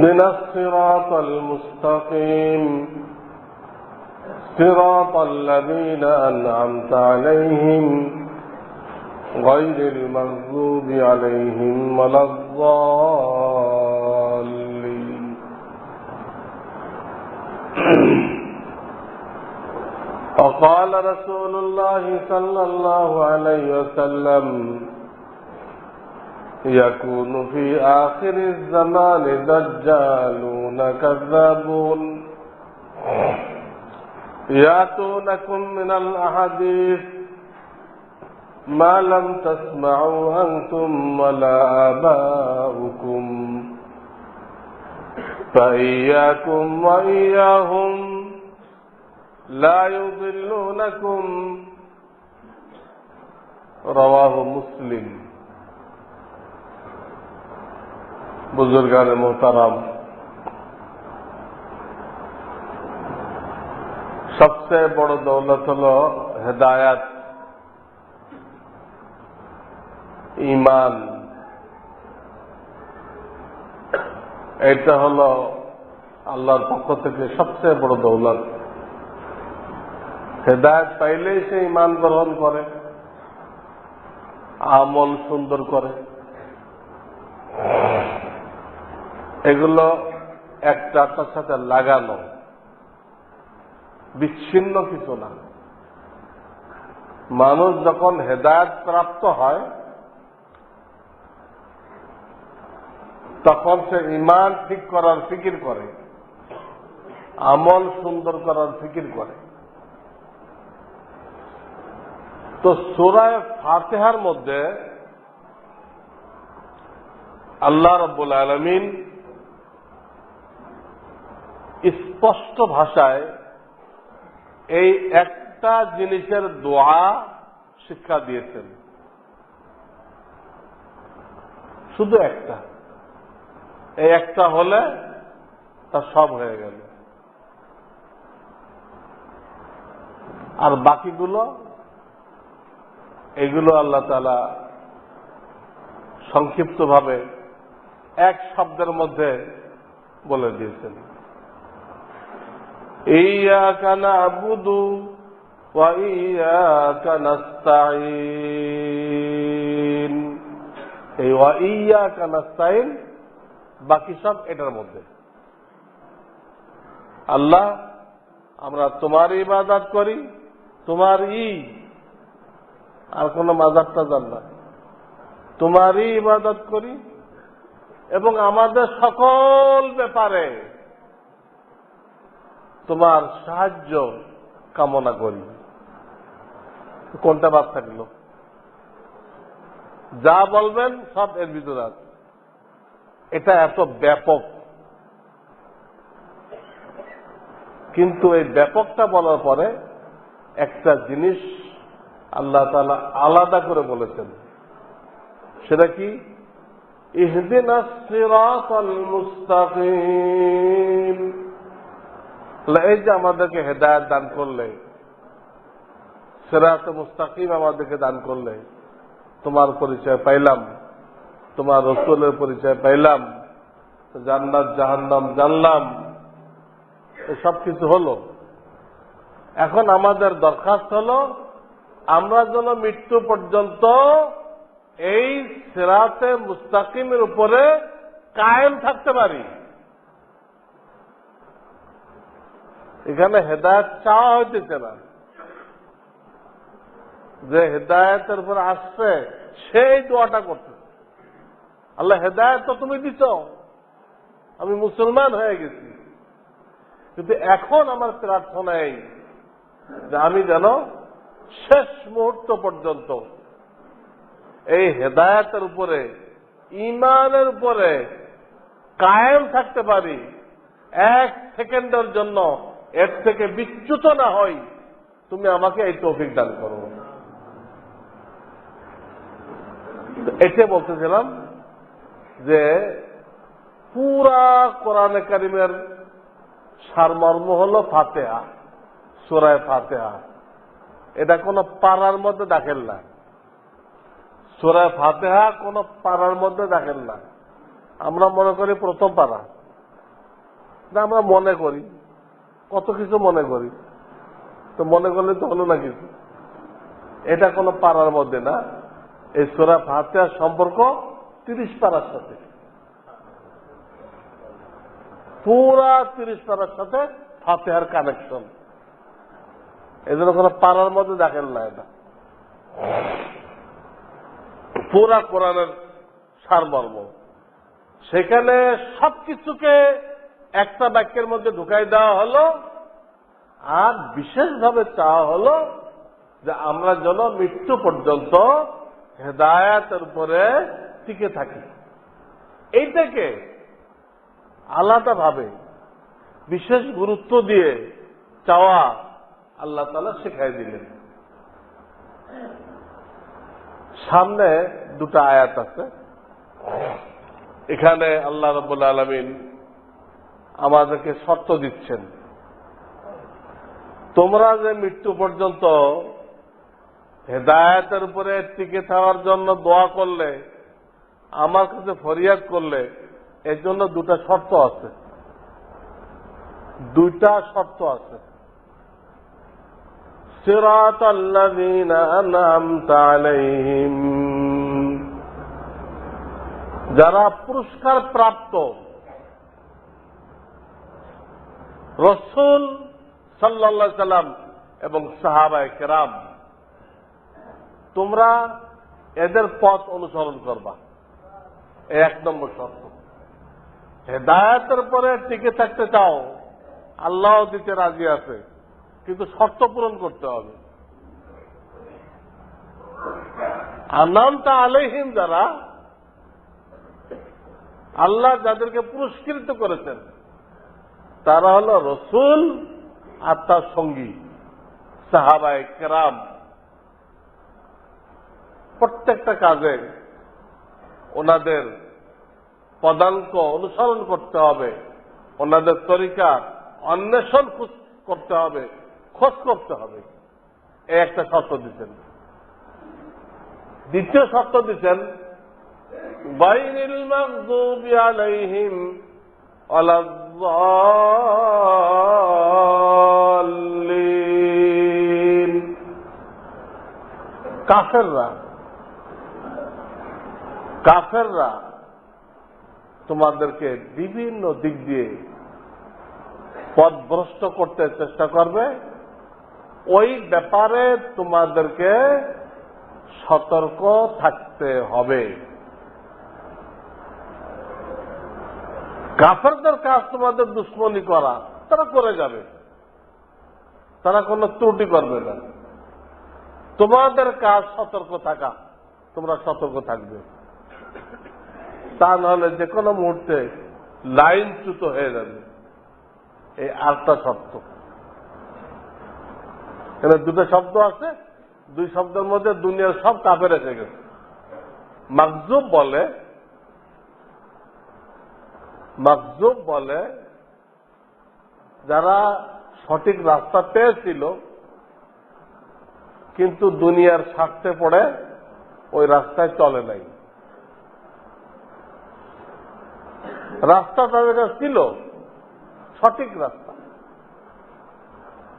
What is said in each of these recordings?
اهدنا الصراط المستقيم. صراط الذين أنعمت عليهم غير المغضوب عليهم ولا الضالين. وقال رسول الله صلى الله عليه وسلم يكون في آخر الزمان دجالون كذابون. يأتونكم من الأحاديث ما لم تسمعوا أنتم ولا آباؤكم. فإياكم وإياهم لا يضلونكم. رواه مسلم. বুজুর্গান মোহতারাম। সবচেয়ে বড় দৌলত হল হেদায়াত ইমান এটা হল আল্লাহর পক্ষ থেকে সবচেয়ে বড় দৌলত। হেদায়ত পাইলেই সে ইমান গ্রহণ করে, আমল সুন্দর করে। এগুলো একটাটার সাথে লাগানো। বিচ্ছিন্ন কিছু না। মানুষ যখন হেদায়ত প্রাপ্ত হয়, তখন সে ইমান ঠিক করার ফিকির করে, আমল সুন্দর করার ফিকির করে। তো সুরায় ফাতেহার মধ্যে আল্লাহ রব্বুল আলমিন স্পষ্ট ভাষায় এই একটা জিনিসের দোয়া শিক্ষা দিয়েছেন। শুধু একটা। এই একটা হলে তা সব হয়ে গেল। আর বাকিগুলো, এগুলো আল্লাহ তালা সংক্ষিপ্তভাবে এক শব্দের মধ্যে বলে দিয়েছেন। إياك نعبد وإياك نستعين এই ওয়াইয়াক নাস্তাইন বাকি সব এটার মধ্যে আল্লাহ আমরা তোমার ইবাদত করি তোমার ই আর কোন মাজার টাজার না তোমারই ইবাদত করি এবং আমাদের সকল ব্যাপারে তোমার সাহায্য কামনা করি। কোনটা বাদ থাকল? যা বলবেন সব এর ভিতরে আছে। এটা এত ব্যাপক। কিন্তু এই ব্যাপকটা বলার পরে একটা জিনিস আল্লাহ তালা আলাদা করে বলেছেন। সেটা কি? ইহদিন মুস্তাকিম। এই যে আমাদেরকে হেদায়ত দান করলে, সেরাত মুস্তাকিম আমাদেরকে দান করলে, তোমার পরিচয় পাইলাম, তোমার রসুলের পরিচয় পাইলাম, জান্নাত, জাহান্নাম জানলাম সব কিছু হলো। এখন আমাদের দরখাস্ত হলো, আমরা যেন মৃত্যু পর্যন্ত এই সেরাতে মুস্তাকিমের উপরে কায়েম থাকতে পারি। এখানে হেদায়ত চাওয়া হইতেছে না। যে হেদায়তের উপর আসছে, সেই দোয়াটা করতে আল্লাহ হেদায়ত তো তুমি দিছ। আমি মুসলমান হয়ে গেছি। কিন্তু এখন আমার প্রার্থনা এই যে আমি যেন শেষ মুহূর্ত পর্যন্ত এই হেদায়তের উপরে ইমানের উপরে কায়েম থাকতে পারি, এক সেকেন্ডের জন্য এর থেকে বিচ্যুত না হই, তুমি আমাকে এই তৌফিক দান করো। তো এটা বলতেছিলাম যে পুরা কোরআনে কারিমের সারমর্ম হল ফাতেহা সুরায় ফাতেহা। এটা কোন পাড়ার মধ্যে দাখেল না। সুরায় ফাতেহা কোন পাড়ার মধ্যে দাখেল না। আমরা মনে করি প্রথম পাড়া। আমরা মনে করি। কিছু মনে করি। তো মনে করলে তো হলো না কিছু। এটা কোনো পাড়ার মধ্যে না। এই সোরা ফাতেহার সম্পর্ক তিরিশ পাড়ার সাথে। পুরা তিরিশ পাড়ার সাথে ফাতেহার কানেকশন এই জন্য কোনো পাড়ার মধ্যে দেখেন না এটা। পুরা কোরআনের সারমর্ম। সেখানে সবকিছুকে একটা বাক্যের মধ্যে ঢুকাই দেওয়া হলো, আর বিশেষভাবে চাওয়া হলো যে আমরা যেন মৃত্যু পর্যন্ত হেদায়াতের উপরে টিকে থাকি। এইটাকে আলাদাভাবে বিশেষ গুরুত্ব দিয়ে চাওয়া আল্লাহ তালা শেখাই দিলেন। সামনে দুটো আয়াত আছে। এখানে আল্লাহ রবুল্লা আলমিন আমাদেরকে শর্ত দিচ্ছেন। তোমরা যে মৃত্যু পর্যন্ত হেদায়তের উপরে টিকে থাকার জন্য দোয়া করলে, আমার কাছে ফরিয়াদ করলে, এর জন্য দুটা শর্ত আছে। দুইটা শর্ত আছে। আলাইহিম, যারা পুরস্কার প্রাপ্ত রসুল সাল্লা সাল্লাম এবং সাহাবায় কেরাম, তোমরা এদের পথ অনুসরণ করবা। এক নম্বর শর্ত, হেদায়তের পরে টিকে থাকতে চাও আল্লাহ দিতে রাজি আছে, কিন্তু শর্ত পূরণ করতে হবে। আনামটা আলহিম যারা, আল্লাহ যাদেরকে পুরস্কৃত করেছেন তারা হল রসুল আর তার সঙ্গী, সাহাবায় কেরাম। প্রত্যেকটা কাজে ওনাদের পদাঙ্ক অনুসরণ করতে হবে, ওনাদের তরিকা অন্বেষণ করতে হবে, খোঁজ করতে হবে। এ একটা শর্ত দিচ্ছেন দ্বিতীয় শর্ত দিচ্ছেন বাইরিল মাগদুবি আলাইহিম ওয়ালাদ-দাল্লিন কাফেররা কাফেররা তোমাদেরকে বিভিন্ন দিক দিয়ে পথভ্রষ্ট করতে চেষ্টা করবে। ওই ব্যাপারে তোমাদেরকে সতর্ক থাকতে হবে। কাফেরদের কাজ তোমাদের দুশ্মনী করা, তারা করে যাবে। তারা কোনো ত্রুটি করবে না। তোমাদের কাজ সতর্ক থাকা, তোমরা সতর্ক থাকবে। তা নাহলে যে কোনো মুহূর্তে লাইনচ্যুত হয়ে যাবে। এই আটটা শব্দ। এখানে দুটো শব্দ আছে, দুই শব্দের মধ্যে দুনিয়ার সব কাপের রেখে গেছে। মাকজুব বলে মাকজুব বলে, যারা সঠিক রাস্তা পেয়েছিল, কিন্তু দুনিয়ার স্বার্থে পড়ে ওই রাস্তায় চলে নাই। রাস্তা তাদের কাছে ছিল, সঠিক রাস্তা।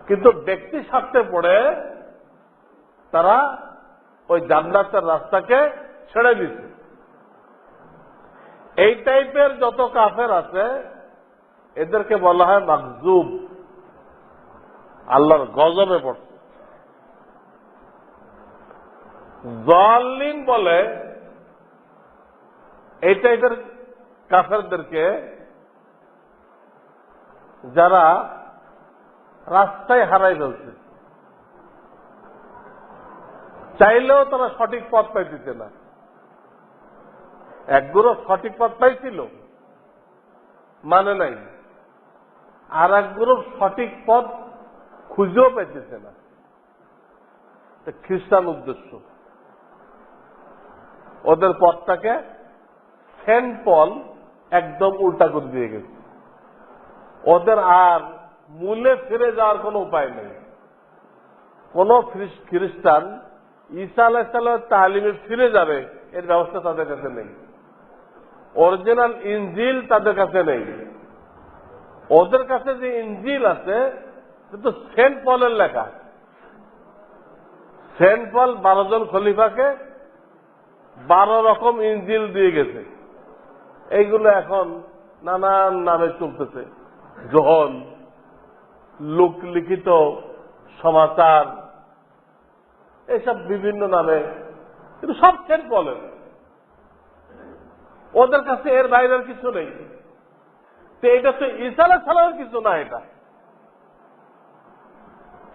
কিন্তু ব্যক্তি স্বার্থে পড়ে, তারা ওই জান্নাতের রাস্তাকে ছেড়ে দিছে। এই টাইপের যত কাফের আছে, এদেরকে বলা হয় মাকজুব আল্লাহর গজবে পড়ছে। জলিন বলে, এই টাইপের কাফেরদেরকে যারা রাস্তায় হারাই ফেলছে। চাইলেও তারা সঠিক পথ পাইতেছে না। একগুলো সঠিক পথ পাইছিল? মানে নাই। আর এক গ্রুপ সঠিক পথ খুঁজেও পেতেছে না। খ্রিস্টান উদ্দেশ্য। ওদের পথটাকে সেন্ট পল একদম উল্টা করে দিয়ে গেছে। ওদের আর মূলে ফিরে যাওয়ার কোনো উপায় নেই। কোন খ্রিস্টান ঈসা আলাহিসাল্লামের তালিমে ফিরে যাবে, এর ব্যবস্থা তাদের কাছে নেই। অরিজিনাল ইঞ্জিল তাদের কাছে নেই। ওদের কাছে যে ইঞ্জিল আছে, সে তো সেন্ট পলের লেখা। সেন্ট পল বারো জন খলিফাকে বারো রকম ইঞ্জিল দিয়ে গেছে। এইগুলো এখন নানান নামে চলতেছে। জহল লোক লিখিত, সমাচার, এসব বিভিন্ন নামে। কিন্তু সব সেন্ট পলের। ওদের কাছে এর বাইরের কিছু নেই। তো এটা তো আলাহ সালামের কিছু না এটা।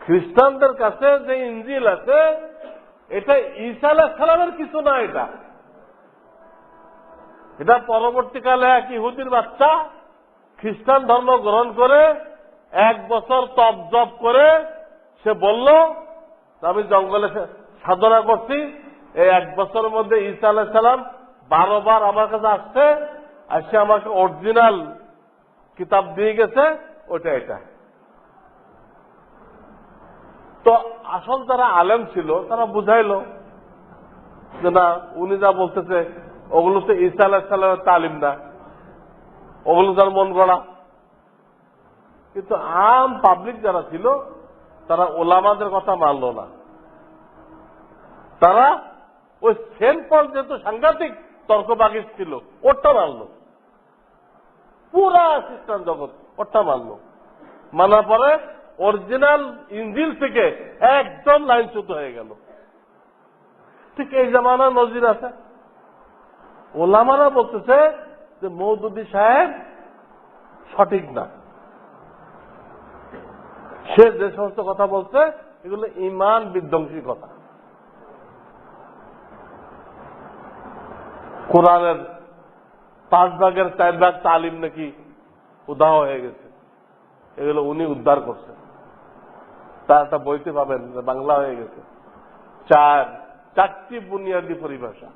খ্রিস্টানদের কাছে যে ইঞ্জিল আছে, এটা আলাহ সালামের কিছু না এটা। এটা পরবর্তীকালে এক ইহুদির বাচ্চা খ্রিস্টান ধর্ম গ্রহণ করে এক বছর তপ জপ করে সে বলল, আমি জঙ্গলে সাধনা করছি। এই এক বছরের মধ্যে ঈসা আলাহ সালাম বারো বার আমার কাছে আসছে, আর সে আমাকে অরিজিনাল কিতাব দিয়ে গেছে ওটা এটা। তো আসল যারা আলেম ছিল, তারা বুঝাইলো যে না, উনি যা বলতেছে, ওগুলো তো আলাহিসাল্লামের তালিম না। ওগুলো তার মন গড়া। কিন্তু আম পাবলিক যারা ছিল, তারা ওলামাদের কথা মানল না। তারা ওই সেন্ট পল যেহেতু সাংঘাতিক তর্ক বাগিস ছিল ওটা মানল পুরা খ্রিস্টান জগৎ ওটা মানল মানার পরে অরিজিনাল ইঞ্জিল থেকে একদম লাইনচ্যুত হয়ে গেল। ঠিক এই জামানা নজির আছে। ওলামারা বলতেছে যে, মৌদুদি সাহেব সঠিক না। সে যে সমস্ত কথা বলছে, এগুলো ইমান বিধ্বংসী কথা। কোরআনের পাঁচ ভাগের চার ভাগ তালিম নাকি উদাহ হয়ে গেছে। এগুলো উনি উদ্ধার করছেন। তার একটা বইতে পাবেন বাংলা হয়ে গেছে। চার, চারটি বুনিয়াদী পরিভাষা।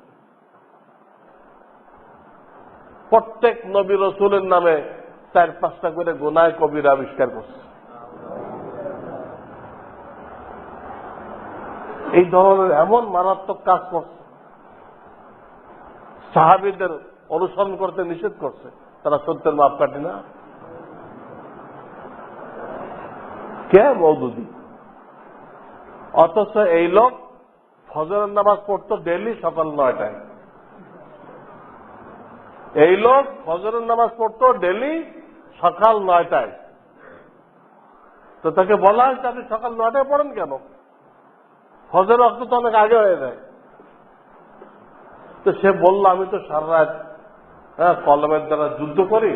প্রত্যেক নবী রসুলের নামে চার পাঁচটা করে গোনায় কবির আবিষ্কার করছে। এই ধরনের এমন মারাত্মক কাজ করছে সাহাবিদের অনুসরণ করতে নিষেধ করছে। তারা সত্যের মাপ কাটে না। কে মৌদুদি অথচ এই লোক ফজরের নামাজ পড়তো ডেলি সকাল নয়টায়। এই লোক ফজরের নামাজ পড়তো ডেলি সকাল নয়টায়। তো তাকে বলা হয়েছে, আপনি সকাল নয়টায় পড়েন কেন? ফজর অক্ত তো অনেক আগে হয়ে যায়। তো সে বলল, আমি তো সারা হ্যাঁ কলমের দ্বারা যুদ্ধ করি।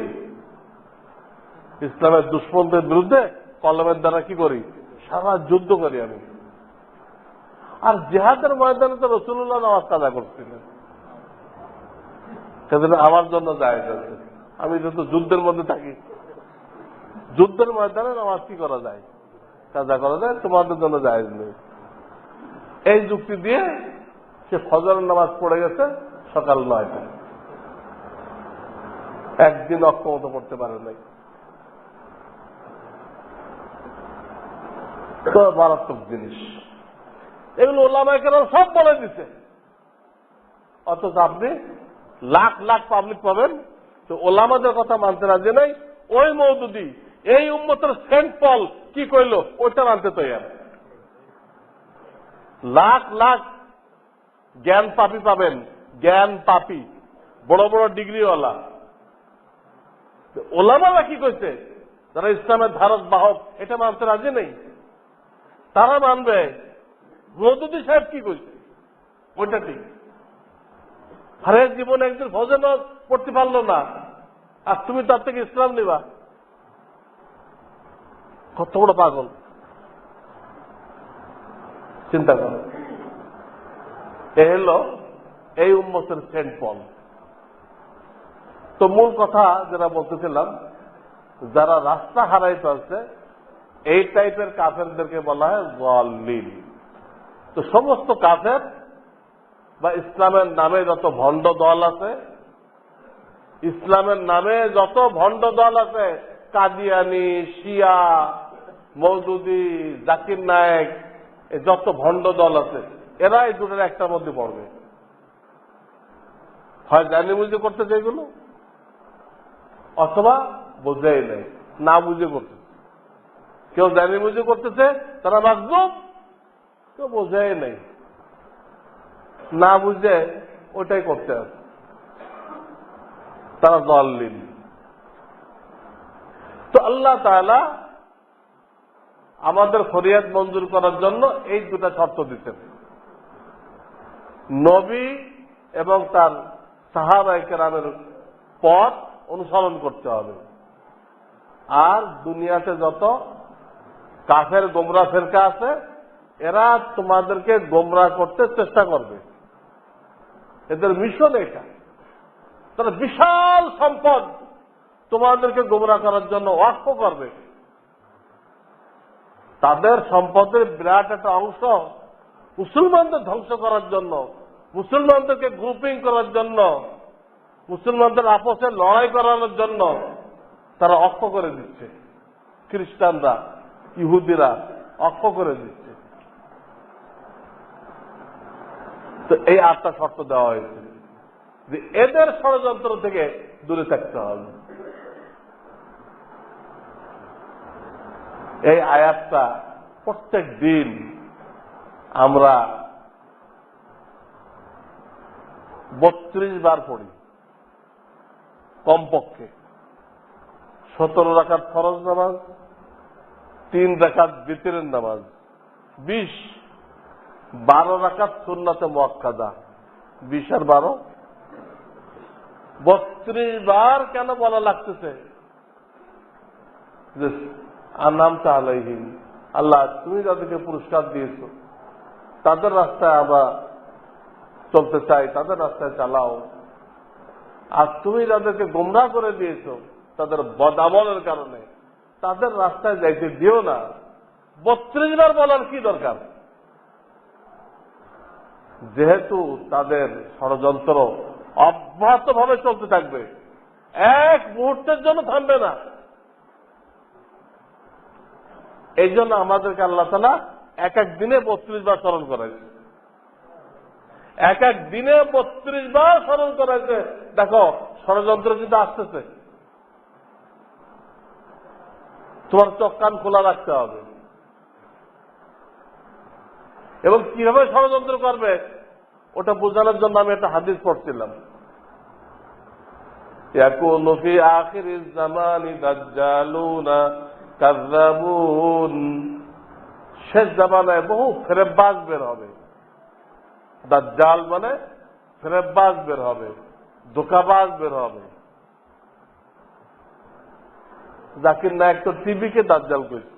ইসলামের দুশ্মনদের বিরুদ্ধে কলমের দ্বারা কি করি? সারা যুদ্ধ করি আমি। আর জেহাদের ময়দানে তো রসুল্লাহ নামাজ কাজা করছিলেন। সেদিন আমার জন্য যায় আমি যেহেতু যুদ্ধের মধ্যে থাকি। যুদ্ধের ময়দানে নামাজ কি করা যায়? কাজা করা যায়, তোমাদের জন্য যায় এই যুক্তি দিয়ে সে ফজর নামাজ পড়ে গেছে সকাল নয়টায়। একদিন অক্ষমত করতে পারে নাই। মারাত্মক জিনিস। এগুলো ওলামায় কেন সব বলে দিছে। অথচ আপনি লাখ লাখ পাবলিক পাবেন। তো ওলামাদের কথা মানতে রাজি নাই। ওই মৌদুদি, এই উম্মতের সেন্ট পল কি কইল? ওইটা মানতে তৈরি লাখ লাখ জ্ঞান পাপি পাবেন, জ্ঞান পাপি। বড় বড় ডিগ্রিওয়ালা। ওলামারা কি কইছে? যারা ইসলামের ধারক, বাহক, এটা মানতে রাজি নেই। তারা মানবে। মৌদুদি সাহেব কি কইছে? ওইটা ঠিক। আরে জীবনে একদিন নামাজ পড়তে পারল না। আর তুমি তার থেকে ইসলাম নিবা। কত বড় পাগল। চিন্তা করো। এ হলো এই উম্মতের সেন্ট পল তো মূল কথা যেটা বলতেছিলাম, যারা রাস্তা হারাইতে আছে এই টাইপের কাফেরদেরকে বলা হয় জলিল তো সমস্ত কাফের বা ইসলামের নামে যত ভণ্ড দল আছে, ইসলামের নামে যত ভণ্ড দল আছে, কাদিয়ানি, শিয়া, মৌদুদি, জাকির নায়ক যত ভণ্ড দল আছে এরা এই দুটোর একটার মধ্যে পড়বে। হয় জানি বুঝে করতেছে এগুলো অথবা বোঝাই নেই, না বুঝে করতেছে কেউ জানি বুঝে করতেছে তারা মাজলুম কেউ বোঝাই নেই। না বুঝে ওটাই করতে আছে তারা দল নিন তো আল্লাহ তাআলা আমাদের ফরিয়াদ মঞ্জুর করার জন্য এই দুটা শর্ত দিচ্ছেন নবী এবং তার সাহাবাই কেরামের পথ অনুসরণ করতে হবে। আর দুনিয়াতে যত কাফের, গোমরা ফেরকা আছে, এরা তোমাদেরকে গোমরা করতে চেষ্টা করবে। এদের মিশন এটা। তারা বিশাল সম্পদ তোমাদেরকে গোমরা করার জন্য ওয়াক্ফ করবে। তাদের সম্পদের বিরাট একটা অংশ মুসলমানদের ধ্বংস করার জন্য, মুসলমানদেরকে গ্রুপিং করার জন্য, মুসলমানদের আপসে লড়াই করানোর জন্য তারা অক্ষ করে দিচ্ছে। খ্রিস্টানরা, ইহুদিরা অক্ষ করে দিচ্ছে। তো এই আটটা শর্ত দেওয়া হয়েছে যে এদের ষড়যন্ত্র থেকে দূরে থাকতে হবে। এই আয়াতটা প্রত্যেক দিন আমরা বত্রিশ বার পড়ি, কমপক্ষে। সতেরো রাখাত ফরজ নামাজ, তিন রাখাত বিতরের নামাজ, বিশ, বারো রাখাত সুন্নাতে মোয়াক্কাদা, বিশ আর বারো। বত্রিশ বার কেন বলা লাগতেছে? যে আনাম তাহলেহীন আল্লাহ তুমি যাদেরকে পুরস্কার দিয়েছ। তাদের রাস্তায় আবার চলতে চাই, তাদের রাস্তায় চালাও। আর তুমি যাদেরকে গোমরা করে দিয়েছ, তাদের বদামলের কারণে তাদের রাস্তায় যাইতে দিও না। বত্রিশ বার বলার কি দরকার? যেহেতু তাদের ষড়যন্ত্র অব্যাহত ভাবে চলতে থাকবে, এক মুহূর্তের জন্য থামবে না। এই জন্য আমাদেরকে আল্লাহ তালা এক এক দিনে বত্রিশ বার স্মরণ করাইছে এক এক দিনে বত্রিশ বার স্মরণ করাইছে দেখো ষড়যন্ত্র কিন্তু আসতেছে তোমার চোখ কান খোলা রাখতে হবে এবং কিভাবে ষড়যন্ত্র করবে ওটা বোঝানোর জন্য আমি একটা হাদিস পড়ছিলাম يكون في آخر الزمان دجالون كذابون শেষ জামানায় বহু ফেরেবাজ বের হবে। দাজ্জাল মানে ফেরেবাজ বের হবে, ধোকাবাজ বের হবে। জাকির নায়ক তো টিভিকে দাজ্জাল করেছে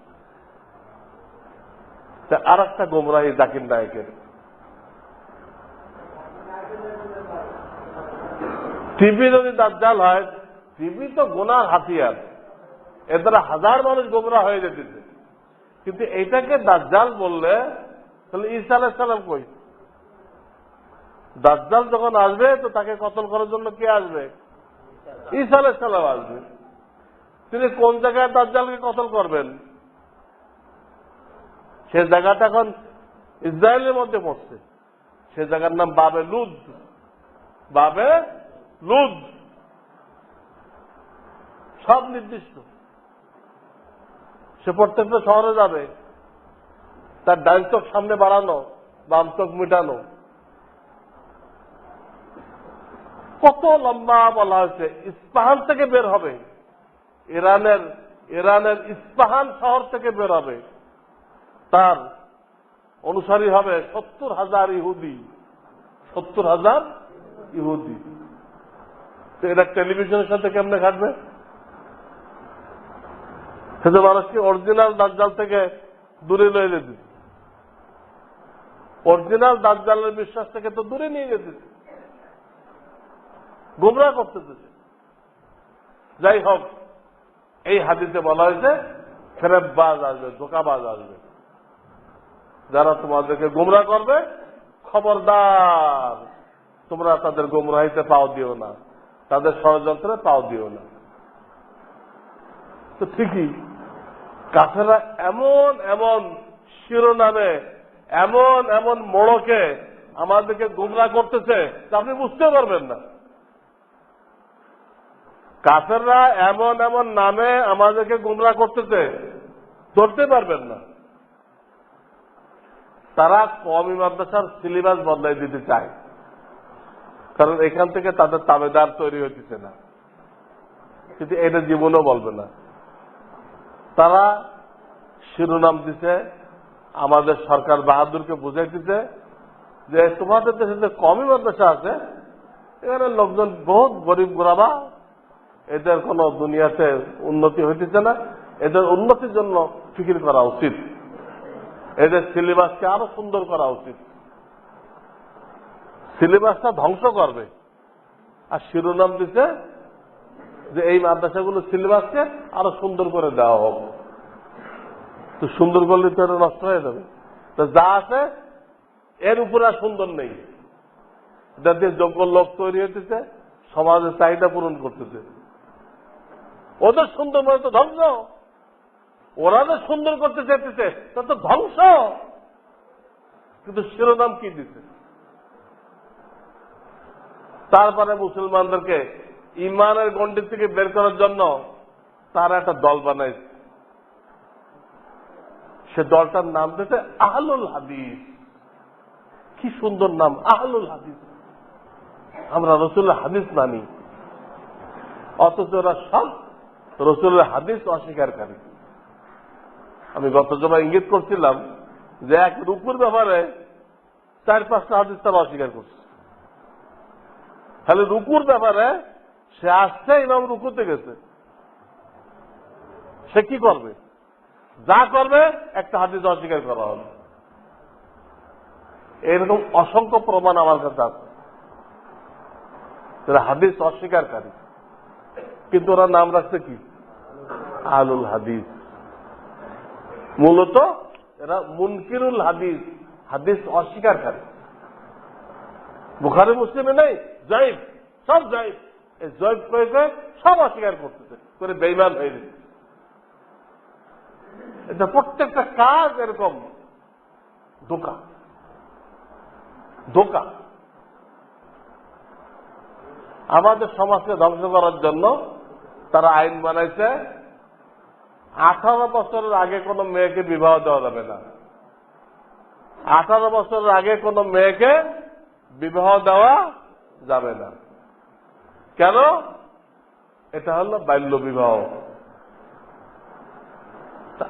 আর একটা গোমরাহি জাকির নায়কের। টিভি যদি দাজ্জাল হয়, টিভি তো গোনার হাতিয়ার। এর দ্বারা হাজার মানুষ গোমরা হয়ে যেতেছে। কিন্তু এইটাকে দাজ্জাল বললে, তাহলে ঈসা আলাইসালাম কই? দাজ্জাল যখন আসবে, তো তাকে কতল করার জন্য কে আসবে? ঈসা আলাইসালাম আসবে। তিনি কোন জায়গায় দাজ্জালকে কতল করবেন? সে জায়গাটা এখন ইসরায়েলের মধ্যে পড়ছে। সে জায়গার নাম বাবে লুদ। বাবে লুদ। সব নির্দিষ্ট। সে প্রত্যেকটা শহরে যাবে। তার ডান চোখ সামনে বাড়ানো, বাম চোখ মিটানো। কত লম্বা বলা হয়েছে, ইস্পাহান থেকে বের হবে। ইরানের ইরানের ইস্পাহান শহর থেকে বের হবে। তার অনুসারী হবে সত্তর হাজার ইহুদি। সত্তর হাজার ইহুদি। এটা টেলিভিশনের সাথে কেমনে খাটবে? সেটা মানুষকে অরিজিনাল দাজ্জাল থেকে দূরে লয়ে যেতে অরিজিনাল দাজ্জালের বিশ্বাস থেকে তো দূরে নিয়ে যেতে গুমরা করতে যাই হোক, এই হাদিসে বলা হয়েছে, ফেরেববাজ আসবে, ধোকাবাজ আসবে। যারা তোমাদেরকে গুমরা করবে, খবরদার। তোমরা তাদের গুমরাহিতে পাও দিও না। তাদের ষড়যন্ত্রে পাও দিও না। তো ঠিকই কাফেরা এমন এমন শিরোনামে, এমন এমন মোড়কে আমাদেরকে গুমরা করতেছে আপনি বুঝতে পারবেন না। কাফেররা এমন এমন নামে আমাদেরকে গুমরা করতেছে, ধরতে পারবেন না। তারা কমি মাদ্রাসার সিলেবাস বদলাই দিতে চায়, কারণ এখান থেকে তাদের তাবেদার তৈরি হইতেছে না। কিন্তু এটা জীবনও বলবে না। তারা শিরোনাম দিছে, আমাদের সরকার বাহাদুরকে বুঝাইতেছে যে তোমাদের দেশে যে কমই মাদ্রাসা আছে, এখানে লোকজন বহুত গরিব গোরাবা এদের কোনো দুনিয়াতে উন্নতি হইতেছে না, এদের উন্নতির জন্য ফিকির করা উচিত। এদের সিলেবাসকে আরও সুন্দর করা উচিত। সিলেবাসটা ধ্বংস করবে। আর শিরোনাম দিছে যে এই মাদ্রাসাগুলো সিলেবাসকে আরও সুন্দর করে দেওয়া হোক। তো সুন্দর করলে তো এটা নষ্ট হয়ে যাবে। তো যা আছে, এর উপরে আর সুন্দর নেই। যাতে যোগ্য লোক তৈরি হতেছে সমাজের চাহিদা পূরণ করতেছে। ওদের সুন্দর মানে তো ধ্বংস। ওরা যে সুন্দর করতে চাইতেছে, তা তো ধ্বংস। কিন্তু শিরোনাম কি দিছে? তারপরে মুসলমানদেরকে ইমানের গন্ডি থেকে বের করার জন্য তারা একটা দল বানাইছে। সে দলটার নাম দিতে আহলুল হাদিস। কি সুন্দর নাম, আহলুল হাদিস। আমরা রসুল্লাহ হাদিস মানি। অথচ ওরা সব রসুলের হাদিস অস্বীকারী আমি গত জমা ইঙ্গিত করছিলাম যে এক রুকুর ব্যাপারে চার পাঁচটা হাদিস তারা অস্বীকার করছে। তাহলে রুকুর ব্যাপারে সে আসছে, ইমাম রুকুতে গেছে। সে কি করবে? যা করবে, একটা হাদিস অস্বীকার করা হবে। এরকম অসংখ্য প্রমাণ আমার কাছে আছে। যারা হাদিস অস্বীকারী, কিন্তু ওরা নাম রাখছে কি? আলুল হাদিস। মূলত এরা মুনকিরুল হাদিস হাদিস অস্বীকারী। বুখারি, মুসলিমে নেই? জয়ীব সব জয়ীব এই কয়েছে সব অস্বীকার করতেছে। করে বেইমান হয়ে এটা প্রত্যেকটা কাজ এরকম ধোকা। ধোকা। আমাদের সমাজকে ধ্বংস করার জন্য তারা আইন বানাইছে। আঠারো বছরের আগে কোনো মেয়েকে বিবাহ দেওয়া যাবে না। আঠারো বছরের আগে কোনো মেয়েকে বিবাহ দেওয়া যাবে না। কেন? এটা হলো বাল্য বিবাহ।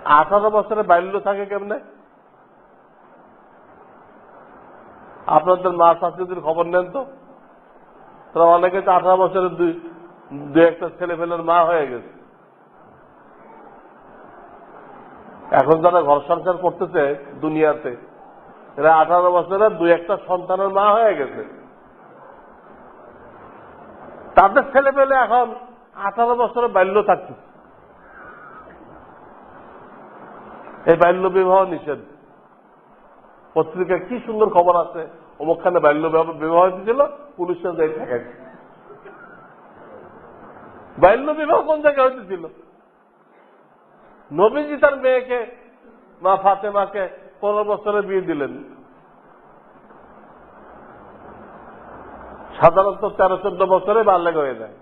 আঠারো বছরে বাল্য থাকে কেমনে? আপনাদের মা শাশুড়ির খবর নেন তো। তারা অনেকে তো আঠারো বছরের দুই দু একটা ছেলে ফেলের মা হয়ে গেছে। এখন যারা ঘর সংসার করতেছে দুনিয়াতে, এরা আঠারো বছরের দুই একটা সন্তানের মা হয়ে গেছে। তাদের ছেলে পেলে এখন আঠারো বছরের বাল্য থাকছে। এই বাল্য বিবাহ নিষেধ। পত্রিকায় কি সুন্দর খবর আছে? অমুকখানে বাল্য বিবাহ হয়েছিল, পুলিশের যাই ঠেকাই বাল্য বিবাহ কোন জায়গায় হইতেছিল নবীজি তার মেয়েকে মা ফাতেমাকে পনেরো বছরে বিয়ে দিলেন। সাধারণত তেরো চোদ্দ বছরে বালেগ হয়ে যায়।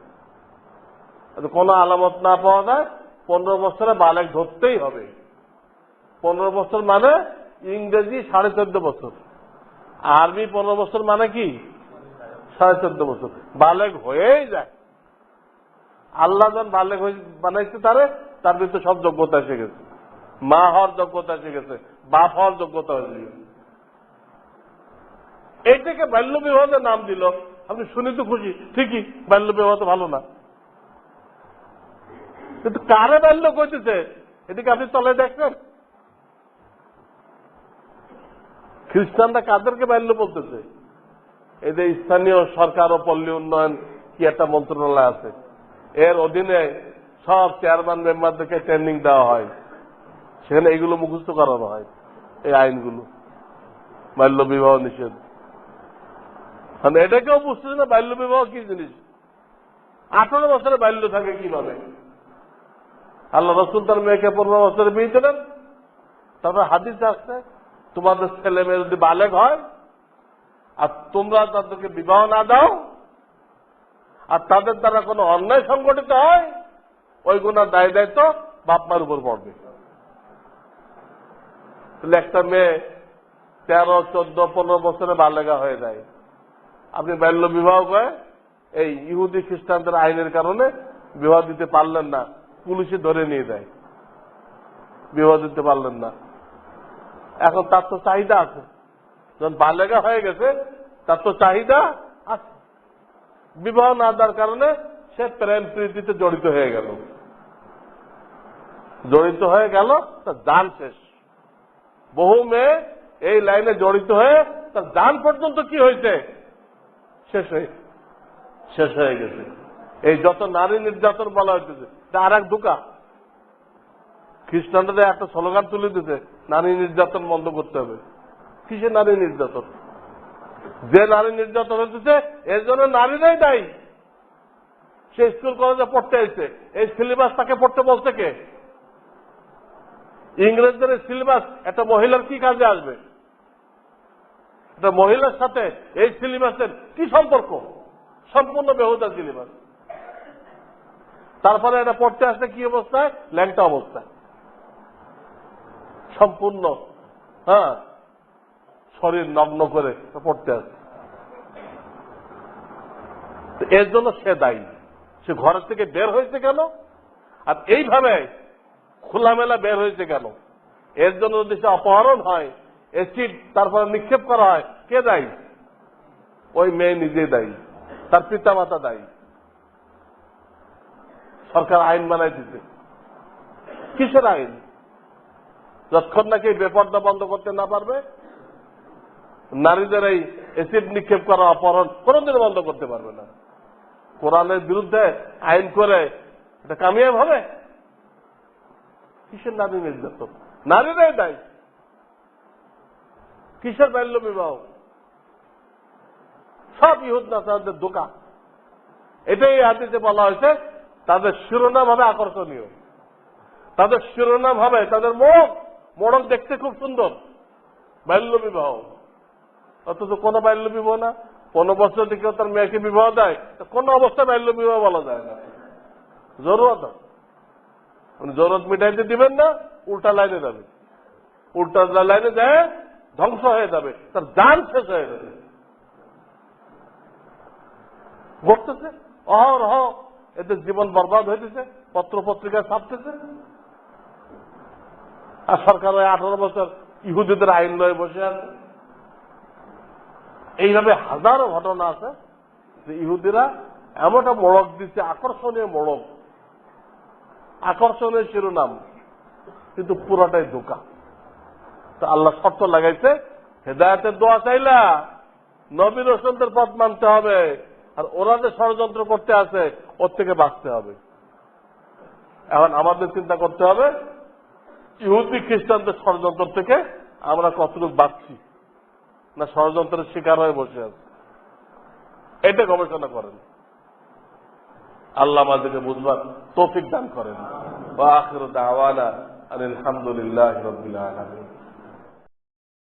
কোন আলামত না পাওয়া যায়, পনেরো বছরে বালেগ ধরতেই হবে। পনেরো বছর মানে ইংরেজি সাড়ে চোদ্দ বছর। আর্মি পনেরো বছর মানে কি? সাড়ে চোদ্দ বছর। বালেগ হয়েই যায়। আল্লাহ যখন বালেগ বানাইছে তারে, তার ভিতরে সব যোগ্যতা এসে গেছে। মা হওয়ার যোগ্যতা এসে গেছে, বাপ হওয়ার যোগ্যতা হয়ে গেছে। এইটাকে বাল্য বিবাহের নাম দিল। আপনি শুনি তো খুশি। ঠিকই, বাল্য বিবাহ তো ভালো না। কিন্তু কারে বাল্য করতেছে এদিকে আপনি তলে দেখবেন খ্রিস্টানরা কাদেরকে বাল্য বলতেছে? এদের স্থানীয় সরকার ও পল্লী উন্নয়ন কি একটা মন্ত্রণালয় আছে? এর অধীনে সব চেয়ারম্যান মেম্বারদেরকে ট্রেনিং দেওয়া হয়। সেখানে এগুলো মুখস্থ করানো হয়, এই আইনগুলো। বাল্য বিবাহ নিষেধ। মানে এটা কেউ বুঝতেছে না, বাল্য বিবাহ কি জিনিস? আঠারো বছরে বাল্য থাকে কীভাবে? আল্লাহ রসুল তার মেয়েকে পনেরো বছরে বিয়ে দিলেন। তারপরে হাদিস আসছে, তোমাদের ছেলে মেয়ে যদি বালেক হয়, আর তোমরা তাদেরকে বিবাহ না দাও, আর তাদের দ্বারা কোনো অন্যায় সংগঠিত হয়, ওই গুণার দায় দায়িত্ব বাপ মার উপর পড়বে। তাহলে একটা মেয়ে তেরো, চোদ্দ, পনেরো বছরে বালেগা হয়ে যায়। আপনি বাল্য বিবাহ করে এই ইহুদি খ্রিস্টানদের আইনের কারণে বিবাহ দিতে পারলেন না, পুলিশে ধরে নিয়ে যায়। বিবাহ দিতে পারলেন না। এখন তার তো চাহিদা আছে। যখন বালেগা হয়ে গেছে, তার তো চাহিদা আছে। বিবাহ না দেওয়ার কারণে সে প্রেম প্রীতিতে জড়িত হয়ে গেল। জড়িত হয়ে গেল, তার যান শেষ। বহু মেয়ে এই লাইনে জড়িত হয়ে তার যান পর্যন্ত কি হয়েছে? শেষ হয়ে শেষ হয়ে গেছে। এই যত নারী নির্যাতন বলা হইতেছে, তা আর এক দোকা খ্রিস্টানরা একটা স্লোগান তুলে দিতে নারী নির্যাতন বন্ধ করতে হবে। কিসের নারী নির্যাতন? যে নারী নির্যাতন হইতেছে, এর জন্য নারীরাই দায়ী। সে স্কুল, কলেজে পড়তে এসেছে এই সিলেবাস তাকে পড়তে বলছে কে? ইংরেজদের সিলেবাস, একটা মহিলার কি কাজে আসবে? মহিলার সাথে এই সিলেবাসের কি সম্পর্ক? সম্পূর্ণ বেহুদা সিলেবাস। তারপরে এটা পড়তে আসছে কি অবস্থায়? ল্যাংটা অবস্থায়। সম্পূর্ণ হ্যাঁ শরীর নগ্ন করে পড়তে আসছে তো এর জন্য সে দায়ী। সে ঘরের থেকে বের হয়েছে কেন? আর এইভাবে খোলামেলা বের হয়েছে কেন? এর জন্য যদি সে অপহরণ হয় এসিড তারপরে নিক্ষেপ করা হয়। কে দায়ী? ওই মেয়ে নিজেই দায়ী। তার পিতা মাতা দায়ী। সরকার আইন বানাই দিতে কিসের আইন? যতক্ষণ নাকি বেপর্দা বন্ধ করতে না পারবে, নারীদের এই এসিড নিক্ষেপ করা অপহরণ কোনদিন বন্ধ করতে পারবে না। কোরআনের বিরুদ্ধে আইন করে এটা কামিয়াব হবে? কিসের নারী নির্যাতন? নারীরাই দায়ী। কিসের বাল্য বিবাহ সব ইহুদ নাসারদের দোকান। এটাই হাতিতে বলা হয়েছে, তাদের শিরোনাম হবে আকর্ষণীয়। তাদের শিরোনাম হবে, তাদের মোড়ক মোড়ক দেখতে খুব সুন্দর। বাল্য বিবাহ অথচ কোনো বাল্য বিবাহ না। কোনো বছর থেকে তার মেয়েকে বিবাহ দেয়, তো কোনো অবস্থায় বাল্য বিবাহ বলা যায় না। জরুরত। জরুরত মিটাইতে দিবেন না, উল্টা লাইনে যাবে উল্টা লাইনে যায় ধ্বংস হয়ে যাবে, তার যান শেষ হয়ে যাবে। ঘটতেছে, অহরহ, এদের জীবন বরবাদ হইতেছে পত্র পত্রিকায় ছাপতেছে। আর সরকার ওই আঠারো বছর ইহুদিদের আইন লয়ে বসে আছে। এইভাবে হাজারো ঘটনা আছে যে ইহুদিরা এমন একটা মোড়ক দিচ্ছে আকর্ষণীয় মোড়ক। আকর্ষণীয় শিরোনাম, কিন্তু পুরাটাই ধোকা। তো আল্লাহ শর্ত লাগাইছে, হেদায়তের দোয়া চাইলা নবী রসুলদের পথ মানতে হবে, আর ওরা যে ষড়যন্ত্র করতে আছে, ওর থেকে বাঁচতে হবে। এখন আমাদের চিন্তা করতে হবে, ইহুদি খ্রিস্টানদের ষড়যন্ত্র থেকে আমরা কতটুকু বাঁচছি, না ষড়যন্ত্রের শিকার হয়ে বসে আছে? এটা গবেষণা করেন। আল্লাহ আমাদেরকে বুঝবার তৌফিক দান করেন। আলহামদুলিল্লাহ রবিল আলমিন।